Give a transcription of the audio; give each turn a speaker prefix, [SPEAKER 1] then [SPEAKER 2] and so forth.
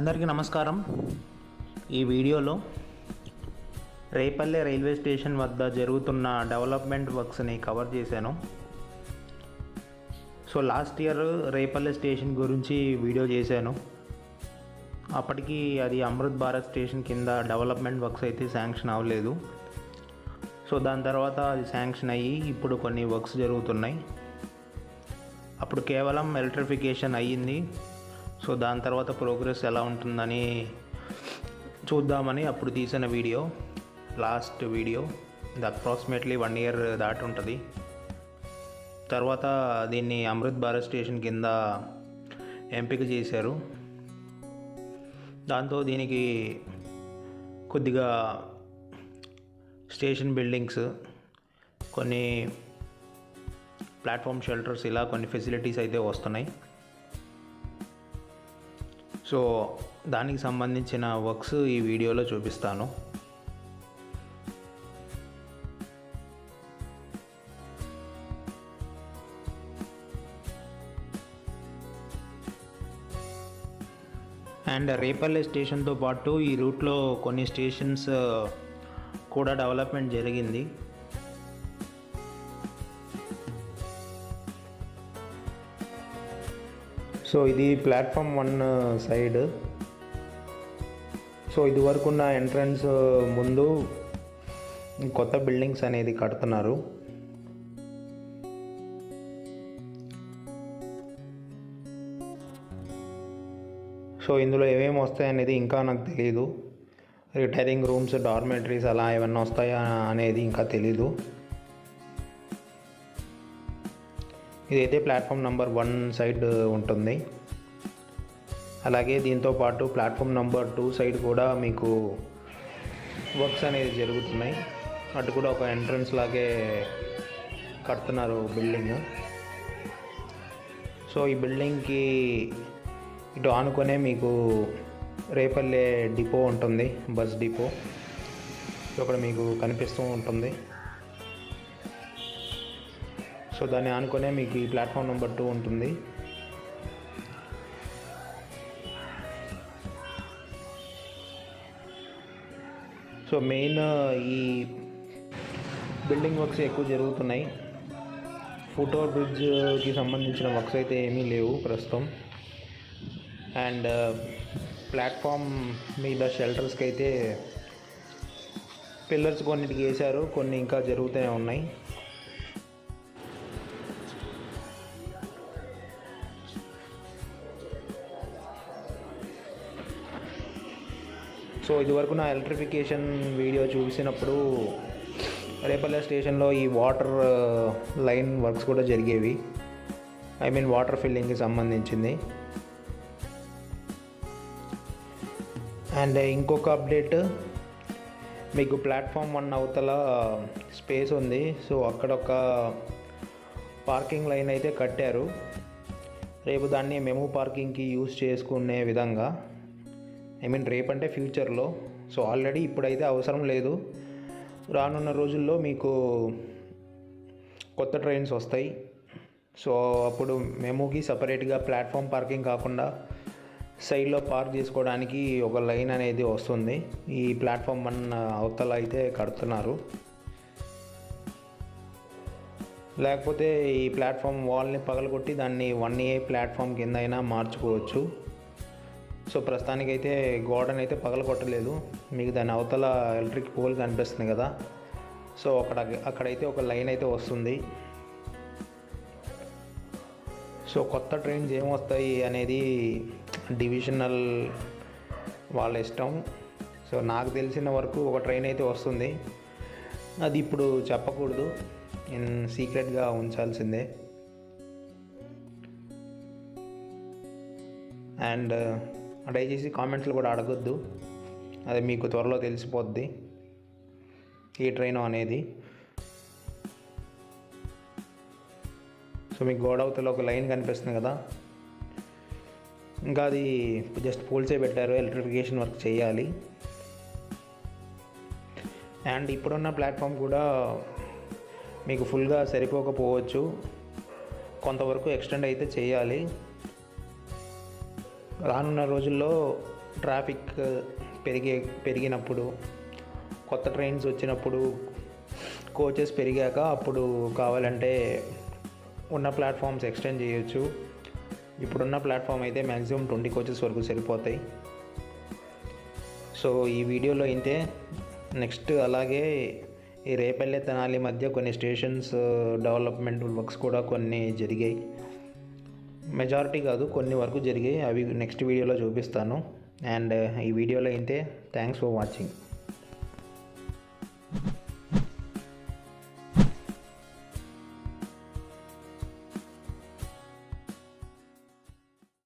[SPEAKER 1] అందరికీ నమస్కారం. ఈ వీడియోలో రేపల్లె రైల్వే స్టేషన్ వద్ద జరుగుతున్న డెవలప్మెంట్ వర్క్స్ని కవర్ చేశాను. So last year Repalle station గురించి వీడియో చేశాను. అప్పటికి అది అమృత్ భారత్ స్టేషన్ కింద డెవలప్మెంట్ వర్క్స్ అయితే శాంక్షన్ అవ్వలేదు. సో దాని తర్వాత అది శాంక్షన్ అయ్యి ఇప్పుడు కొన్ని వర్క్స్ జరుగుతున్నాయి. అప్పుడు కేవలం ఎలక్ట్రిఫికేషన్ అయ్యింది. సో దాని తర్వాత ప్రోగ్రెస్ ఎలా ఉంటుందని చూద్దామని అప్పుడు తీసిన వీడియో లాస్ట్ వీడియో. ఇది అప్రాక్సిమేట్లీ వన్ ఇయర్ దాటి ఉంటుంది. తర్వాత దీన్ని అమృత్ భారత్ స్టేషన్ కింద ఎంపిక చేశారు. దాంతో దీనికి కొద్దిగా స్టేషన్ బిల్డింగ్స్ కొన్ని ప్లాట్ఫామ్ షెల్టర్స్ ఇలా కొన్ని ఫెసిలిటీస్ అయితే వస్తున్నాయి. సో దానికి సంబంధించిన వర్క్స్ ఈ వీడియోలో చూపిస్తాను. అండ్ రేపల్లె స్టేషన్తో పాటు ఈ రూట్లో కొన్ని స్టేషన్స్ కూడా డెవలప్మెంట్ జరిగింది. సో ఇది ప్లాట్ఫామ్ వన్ సైడ్ సో ఇది వరకు ఎంట్రన్స్ uh, ముందు కొత్త బిల్డింగ్స్ అనేది కడుతున్నారు. సో ఇందులో ఏమేమి వస్తాయి అనేది ఇంకా నాకు తెలియదు రిటైరింగ్ రూమ్స్ డార్మెటరీస్ అలా ఏమన్నా వస్తాయా అనేది ఇంకా తెలీదు. ఇదైతే ప్లాట్ఫామ్ నెంబర్ వన్ సైడ్ ఉంటుంది. అలాగే దీంతో పాటు ప్లాట్ఫామ్ నెంబర్ టూ సైడ్ కూడా మీకు వర్క్స్ అనేది జరుగుతున్నాయి. అటు కూడా ఒక ఎంట్రన్స్ లాగే కడుతున్నారు బిల్డింగ్. సో ఈ బిల్డింగ్కి ఇటు ఆనుకునే మీకు రేపల్లె డిపో ఉంటుంది బస్ డిపో. ఇక్కడ మీకు కనిపిస్తూ ఉంటుంది. సో దాన్ని ఆనుకునే మీకు ఈ ప్లాట్ఫామ్ నెంబర్ టూ ఉంటుంది. సో మెయిన్ ఈ బిల్డింగ్ వర్క్స్ ఎక్కువ జరుగుతున్నాయి. ఫోటో బ్రిడ్జ్కి సంబంధించిన వర్క్స్ అయితే ఏమీ లేవు ప్రస్తుతం. అండ్ ప్లాట్ఫామ్ మీద షెల్టర్స్కి అయితే పిల్లర్స్ కొన్నిటికి వేశారు కొన్ని ఇంకా జరుగుతూనే ఉన్నాయి. సో ఇదివరకు నా ఎలక్ట్రిఫికేషన్ వీడియో చూసినప్పుడు రేపల్లె స్టేషన్లో ఈ వాటర్ లైన్ వర్క్స్ కూడా జరిగేవి. ఐ మీన్ వాటర్ ఫిల్లింగ్కి సంబంధించింది. అండ్ uh, ఇంకొక అప్డేట్ మీకు ప్లాట్ఫామ్ వన్ అవతల uh, స్పేస్ ఉంది. సో అక్కడ ఒక పార్కింగ్ లైన్ అయితే కట్టారు. రేపు దాన్ని మెమో పార్కింగ్కి యూస్ చేసుకునే విధంగా ఐ మీన్ రేపంటే అంటే ఫ్యూచర్లో. సో ఆల్రెడీ ఇప్పుడైతే అవసరం లేదు. రానున్న రోజుల్లో మీకు కొత్త ట్రైన్స్ వస్తాయి. సో అప్పుడు మెమోకి సపరేట్గా ప్లాట్ఫామ్ పార్కింగ్ కాకుండా సైడ్లో పార్క్ చేసుకోవడానికి ఒక లైన్ అనేది వస్తుంది. ఈ ప్లాట్ఫామ్ వన్ అవతల అయితే కడుతున్నారు. లేకపోతే ఈ ప్లాట్ఫామ్ వాల్ని పగలగొట్టి దాన్ని వన్ ఏ ప్లాట్ఫామ్ కింద అయినా మార్చుకోవచ్చు. సో ప్రస్తుతానికైతే గోడని అయితే పగలగొట్టలేదు. మీకు దాని అవతల ఎలక్ట్రిక్ పోల్ కనిపిస్తుంది కదా. సో అక్కడ అక్కడైతే ఒక లైన్ అయితే వస్తుంది. సో కొత్త ట్రైన్స్ ఏమొస్తాయి అనేది డివిజనల్ వాళ్ళ ఇష్టం. సో నాకు తెలిసిన వరకు ఒక ట్రైన్ అయితే వస్తుంది. అది ఇప్పుడు చెప్పకూడదు. సీక్రెట్గా ఉంచాల్సిందే. అండ్ దయచేసి కామెంట్స్లో కూడా అడగొద్దు. అది మీకు త్వరలో తెలిసిపోద్ది. ఏ ట్రైన్ అనేది. సో మీకు గోడవతలో ఒక లైన్ కనిపిస్తుంది కదా. ఇంకా అది జస్ట్ పోల్చే పెట్టారు ఎలక్ట్రిఫికేషన్ వర్క్ చేయాలి. అండ్ ఇప్పుడున్న ప్లాట్ఫామ్ కూడా మీకు ఫుల్గా సరిపోకపోవచ్చు. కొంతవరకు ఎక్స్టెండ్ అయితే చేయాలి. రానున్న రోజుల్లో ట్రాఫిక్ పెరిగే పెరిగినప్పుడు కొత్త ట్రైన్స్ వచ్చినప్పుడు కోచెస్ పెరిగాక అప్పుడు కావాలంటే ఉన్న ప్లాట్ఫామ్స్ ఎక్స్టెండ్ చేయొచ్చు. ఇప్పుడున్న ప్లాట్ఫామ్ అయితే మ్యాక్సిమం ట్వంటీ కోచెస్ వరకు సరిపోతాయి. సో ఈ వీడియోలో అయితే నెక్స్ట్ అలాగే ఈ రేపల్లె తెనాలి మధ్య కొన్ని స్టేషన్స్ డెవలప్మెంట్ వర్క్స్ కూడా కొన్ని జరిగాయి. మెజారిటీ కాదు కొన్ని వరకు జరిగాయి. అవి నెక్స్ట్ వీడియోలో చూపిస్తాను. అండ్ ఈ వీడియోలో అయితే థ్యాంక్స్ ఫర్ వాచింగ్